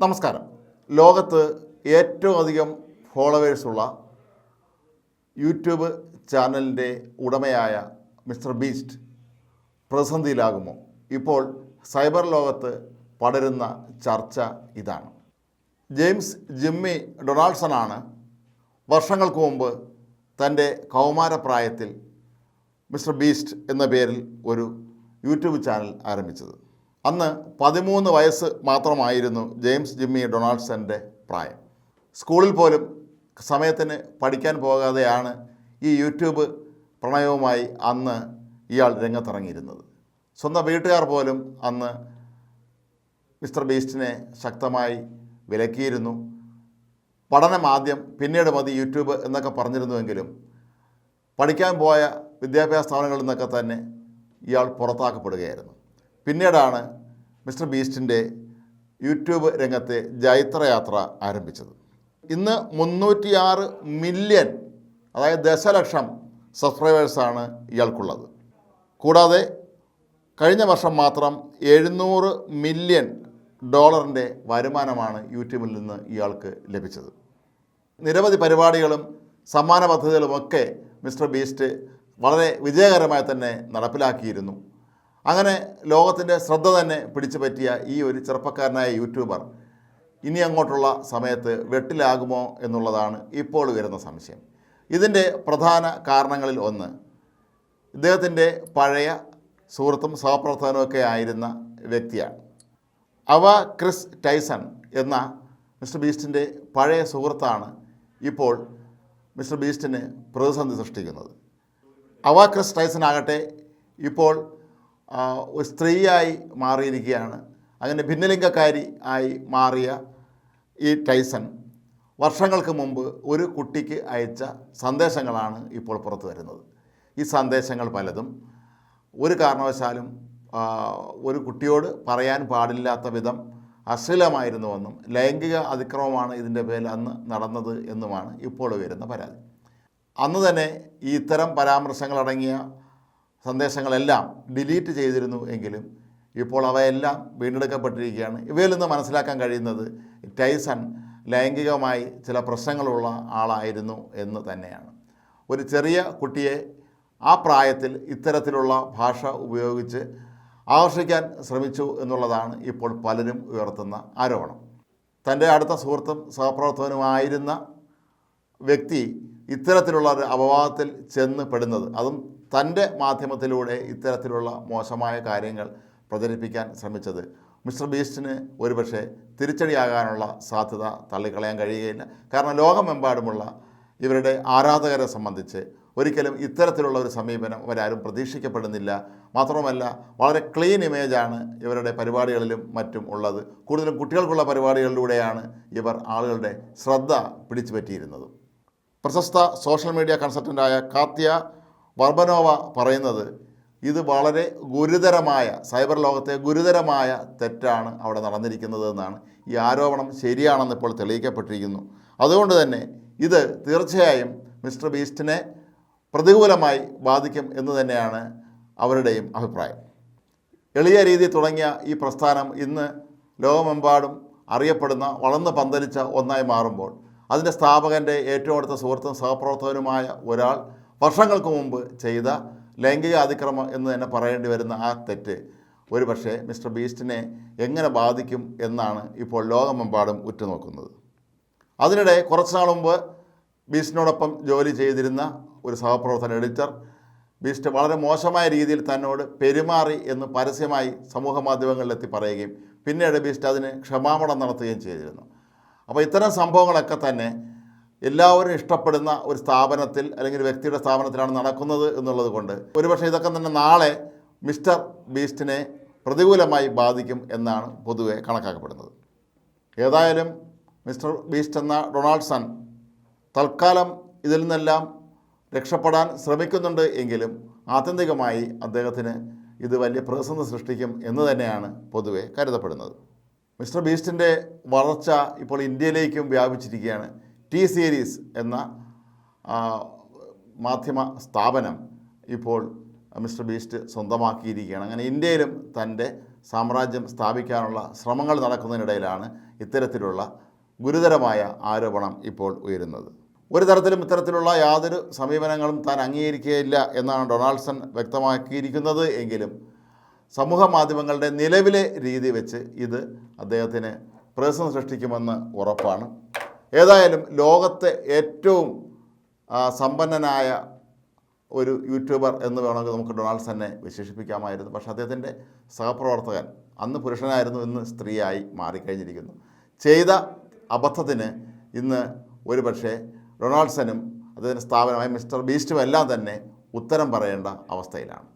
നമസ്കാരം. ലോകത്ത് ഏറ്റവും അധികം ഫോളോവേഴ്സുള്ള യൂട്യൂബ് ചാനലിന്റെ ഉടമയായ മിസ്റ്റർ ബീസ്റ്റ് പ്രതിസന്ധിയിലാകുമോ ഇപ്പോൾ സൈബർ ലോകത്ത് പടരുന്ന ചർച്ച ഇതാണ്. ജെയിംസ് ജിമ്മി ഡൊണാൾഡ്സണാണ് വർഷങ്ങൾക്ക് മുമ്പ് തന്റെ കൗമാരപ്രായത്തിൽ മിസ്റ്റർ ബീസ്റ്റ് എന്ന പേരിൽ ഒരു യൂട്യൂബ് ചാനൽ ആരംഭിച്ചത്. അന്ന് പതിമൂന്ന് വയസ്സ് മാത്രമായിരുന്നു ജെയിംസ് ജിമ്മി ഡൊണാൾഡ്സന്റെ പ്രായം. സ്കൂളിൽ പോലും സമയത്തിന് പഠിക്കാൻ പോകാതെയാണ് ഈ യൂട്യൂബ് പ്രണയവുമായി അന്ന് ഇയാൾ രംഗത്തിറങ്ങിയിരുന്നത്. സ്വന്തം വീട്ടുകാർ പോലും അന്ന് മിസ്റ്റർ ബീസ്റ്റിനെ ശക്തമായി വിലക്കിയിരുന്നു. പഠനം ആദ്യം പിന്നീട് മതി യൂട്യൂബ് എന്നൊക്കെ പറഞ്ഞിരുന്നുവെങ്കിലും പഠിക്കാൻ പോയ വിദ്യാഭ്യാസ സ്ഥാപനങ്ങളിൽ നിന്നൊക്കെ തന്നെ ഇയാൾ പുറത്താക്കപ്പെടുകയായിരുന്നു. പിന്നീടാണ് മിസ്റ്റർ ബീസ്റ്റിന്റെ യൂട്യൂബ് രംഗത്തെ ജൈത്രയാത്ര ആരംഭിച്ചത്. ഇന്ന് മുന്നൂറ്റിയാറ് മില്യൺ അതായത് ദശലക്ഷം സബ്സ്ക്രൈബേഴ്സാണ് ഇയാൾക്കുള്ളത്. കൂടാതെ കഴിഞ്ഞ വർഷം മാത്രം എഴുന്നൂറ് മില്യൺ ഡോളറിന്റെ വരുമാനമാണ് യൂട്യൂബിൽ നിന്ന് ഇയാൾക്ക് ലഭിച്ചത്. നിരവധി പരിപാടികളും സമ്മാന പദ്ധതികളുമൊക്കെ മിസ്റ്റർ ബീസ്റ്റ് വളരെ വിജയകരമായി തന്നെ നടപ്പിലാക്കിയിരുന്നു. അങ്ങനെ ലോകത്തിന്റെ ശ്രദ്ധ തന്നെ പിടിച്ചു പറ്റിയ ഈ ഒരു ചെറുപ്പക്കാരനായ യൂട്യൂബർ ഇനി അങ്ങോട്ടുള്ള സമയത്ത് വെട്ടിലാകുമോ എന്നുള്ളതാണ് ഇപ്പോൾ വരുന്ന സംശയം. ഇതിന്റെ പ്രധാന കാരണങ്ങളിൽ ഒന്ന് ഇദ്ദേഹത്തിന്റെ പഴയ സുഹൃത്തും സഹപ്രവർത്തകനുമൊക്കെ ആയിരുന്ന വ്യക്തിയാണ്. അവ ക്രിസ് ടൈസൺ എന്ന മിസ്റ്റർ ബീസ്റ്റിന്റെ പഴയ സുഹൃത്താണ് ഇപ്പോൾ മിസ്റ്റർ ബീസ്റ്റിന് പ്രതിസന്ധി സൃഷ്ടിക്കുന്നത്. അവ ക്രിസ് ടൈസൺ ആകട്ടെ ഇപ്പോൾ സ്ത്രീയായി മാറിയിരിക്കുകയാണ്. അങ്ങനെ ഭിന്നലിംഗക്കാരി ആയി മാറിയ ഈ ടൈസൺ വർഷങ്ങൾക്ക് മുമ്പ് ഒരു കുട്ടിക്ക് അയച്ച സന്ദേശങ്ങളാണ് ഇപ്പോൾ പുറത്തു വരുന്നത്. ഈ സന്ദേശങ്ങൾ പലതും ഒരു കാരണവശാലും ഒരു കുട്ടിയോട് പറയാൻ പാടില്ലാത്ത വിധം അശ്ലീലമായിരുന്നുവെന്നും ലൈംഗിക അതിക്രമമാണ് ഇതിന്റെ പേരിൽ അന്ന് നടന്നത് എന്നുമാണ് ഇപ്പോൾ വരുന്ന പരാതി. അന്ന് തന്നെ ഈ ഇത്തരം പരാമർശങ്ങളടങ്ങിയ സന്ദേശങ്ങളെല്ലാം ഡിലീറ്റ് ചെയ്തിരുന്നു എങ്കിലും ഇപ്പോൾ അവയെല്ലാം വീണ്ടെടുക്കപ്പെട്ടിരിക്കുകയാണ്. ഇവയിൽ നിന്ന് മനസ്സിലാക്കാൻ കഴിയുന്നത് ടൈസൺ ലൈംഗികമായി ചില പ്രശ്നങ്ങളുള്ള ആളായിരുന്നു എന്ന് തന്നെയാണ്. ഒരു ചെറിയ കുട്ടിയെ ആ പ്രായത്തിൽ ഇത്തരത്തിലുള്ള ഭാഷ ഉപയോഗിച്ച് ആകർഷിക്കാൻ ശ്രമിച്ചു എന്നുള്ളതാണ് ഇപ്പോൾ പലരും ഉയർത്തുന്ന ആരോപണം. തന്റെ അടുത്ത സുഹൃത്തും സഹപ്രവർത്തകനുമായിരുന്ന വ്യക്തി ഇത്തരത്തിലുള്ള ഒരു അപവാദത്തിൽ ചെന്ന് പെടുന്നത്. അതും തന്റെ മാധ്യമത്തിലൂടെ ഇത്തരത്തിലുള്ള മോശമായ കാര്യങ്ങൾ പ്രചരിപ്പിക്കാൻ ശ്രമിച്ചത്. മിസ്റ്റർ ബീസ്റ്റിന് ഒരുപക്ഷെ തിരിച്ചടിയാകാനുള്ള സാധ്യത തള്ളിക്കളയാൻ കഴിയുകയില്ല. കാരണം ലോകമെമ്പാടുമുള്ള ഇവരുടെ ആരാധകരെ സംബന്ധിച്ച് ഒരിക്കലും ഇത്തരത്തിലുള്ള ഒരു സമീപനം അവരാരും പ്രതീക്ഷിക്കപ്പെടുന്നില്ല. മാത്രമല്ല വളരെ ക്ലീൻ ഇമേജാണ് ഇവരുടെ പരിപാടികളിലും മറ്റും ഉള്ളത്. കൂടുതലും കുട്ടികൾക്കുള്ള പരിപാടികളിലൂടെയാണ് ഇവർ ആളുകളുടെ ശ്രദ്ധ പിടിച്ചു പ്രശസ്ത സോഷ്യൽ മീഡിയ കൺസൾട്ടന്റായ കാത്യ വർബനോവ പറയുന്നത് ഇത് വളരെ ഗുരുതരമായ സൈബർ ലോകത്തെ ഗുരുതരമായ തെറ്റാണ് അവിടെ നടന്നിരിക്കുന്നത് എന്നാണ്. ഈ ആരോപണം ശരിയാണെന്ന് ഇപ്പോൾ തെളിയിക്കപ്പെട്ടിരിക്കുന്നു. അതുകൊണ്ട് തന്നെ ഇത് തീർച്ചയായും മിസ്റ്റർ ബീസ്റ്റിനെ പ്രതികൂലമായി ബാധിക്കും എന്ന് തന്നെയാണ് അവരുടെയും അഭിപ്രായം. എളിയ രീതി തുടങ്ങിയ ഈ പ്രസ്ഥാനം ഇന്ന് ലോകമെമ്പാടും അറിയപ്പെടുന്ന വളർന്ന് പന്തലിച്ച ഒന്നായി മാറുമ്പോൾ അതിന്റെ സ്ഥാപകന്റെ ഏറ്റവും അടുത്ത സുഹൃത്തും സഹപ്രവർത്തകനുമായ ഒരാൾ വർഷങ്ങൾക്ക് മുമ്പ് ചെയ്ത ലൈംഗിക അതിക്രമം എന്ന് തന്നെ പറയേണ്ടി വരുന്ന ആ തെറ്റ്. ഒരുപക്ഷെ മിസ്റ്റർ ബീസ്റ്റിനെ എങ്ങനെ ബാധിക്കും എന്നാണ് ഇപ്പോൾ ലോകമെമ്പാടും ഉറ്റുനോക്കുന്നത്. അതിനിടെ കുറച്ച് നാൾ മുമ്പ് ബീസ്റ്റിനോടൊപ്പം ജോലി ചെയ്തിരുന്ന ഒരു സഹപ്രവർത്തന എഡിറ്റർ ബീസ്റ്റ് വളരെ മോശമായ രീതിയിൽ തന്നോട് പെരുമാറി എന്ന് പരസ്യമായി സമൂഹ മാധ്യമങ്ങളിലെത്തി പറയുകയും പിന്നീട് ബീസ്റ്റ് അതിന് ക്ഷമാപണം നടത്തുകയും ചെയ്തിരുന്നു. അപ്പോൾ ഇത്തരം സംഭവങ്ങളൊക്കെ തന്നെ എല്ലാവരും ഇഷ്ടപ്പെടുന്ന ഒരു സ്ഥാപനത്തിൽ അല്ലെങ്കിൽ വ്യക്തിയുടെ സ്ഥാപനത്തിലാണ് നടക്കുന്നത് എന്നുള്ളത് കൊണ്ട് ഒരുപക്ഷെ ഇതൊക്കെ തന്നെ നാളെ മിസ്റ്റർ ബീസ്റ്റിനെ പ്രതികൂലമായി ബാധിക്കും എന്നാണ് പൊതുവെ കണക്കാക്കപ്പെടുന്നത്. ഏതായാലും മിസ്റ്റർ ബീസ്റ്റ് എന്ന ഡൊണാൾഡ്സൺ തൽക്കാലം ഇതിൽ നിന്നെല്ലാം രക്ഷപ്പെടാൻ ശ്രമിക്കുന്നുണ്ട് എങ്കിലും ആത്യന്തികമായി അദ്ദേഹത്തിന് ഇത് വലിയ പ്രതിസന്ധി സൃഷ്ടിക്കും എന്ന് തന്നെയാണ് പൊതുവെ കരുതപ്പെടുന്നത്. മിസ്റ്റർ ബീസ്റ്റിന്റെ വളർച്ച ഇപ്പോൾ ഇന്ത്യയിലേക്കും വ്യാപിച്ചിരിക്കുകയാണ്. ടി സീരീസ് എന്ന മാധ്യമ സ്ഥാപനം ഇപ്പോൾ മിസ്റ്റർ ബീസ്റ്റ് സ്വന്തമാക്കിയിരിക്കുകയാണ്. അങ്ങനെ ഇന്ത്യയിലും തന്റെ സാമ്രാജ്യം സ്ഥാപിക്കാനുള്ള ശ്രമങ്ങൾ നടക്കുന്നതിനിടയിലാണ് ഇത്തരത്തിലുള്ള ഗുരുതരമായ ആരോപണം ഇപ്പോൾ ഉയരുന്നത്. ഒരു തരത്തിലും ഇത്തരത്തിലുള്ള യാതൊരു സമീപനങ്ങളും താൻ അംഗീകരിക്കുകയില്ല എന്നാണ് ഡൊണാൾഡ്സൺ വ്യക്തമാക്കിയിരിക്കുന്നത്. എങ്കിലും സമൂഹ മാധ്യമങ്ങളുടെ നിലവിലെ രീതി വെച്ച് ഇത് അദ്ദേഹത്തിന് പ്രശ്നം സൃഷ്ടിക്കുമെന്ന് ഉറപ്പാണ്. ഏതായാലും ലോകത്തെ ഏറ്റവും സമ്പന്നനായ ഒരു യൂട്യൂബർ എന്ന് വേണമെങ്കിൽ നമുക്ക് ഡൊണാൾഡ് തന്നെ വിശേഷിപ്പിക്കാമായിരുന്നു. പക്ഷേ അദ്ദേഹത്തിന്റെ സഹപ്രവർത്തകൻ അന്ന് പുരുഷനായിരുന്നു ഇന്ന് സ്ത്രീയായി മാറിക്കഴിഞ്ഞിരിക്കുന്നു. ചെയ്ത അബദ്ധത്തിന് ഇന്ന് ഒരു പക്ഷേ ഡൊണാൾഡ്സനും അദ്ദേഹത്തിന്റെ സ്ഥാപനമായ മിസ്റ്റർ ബീസ്റ്റും എല്ലാം തന്നെ ഉത്തരം പറയേണ്ട അവസ്ഥയിലാണ്.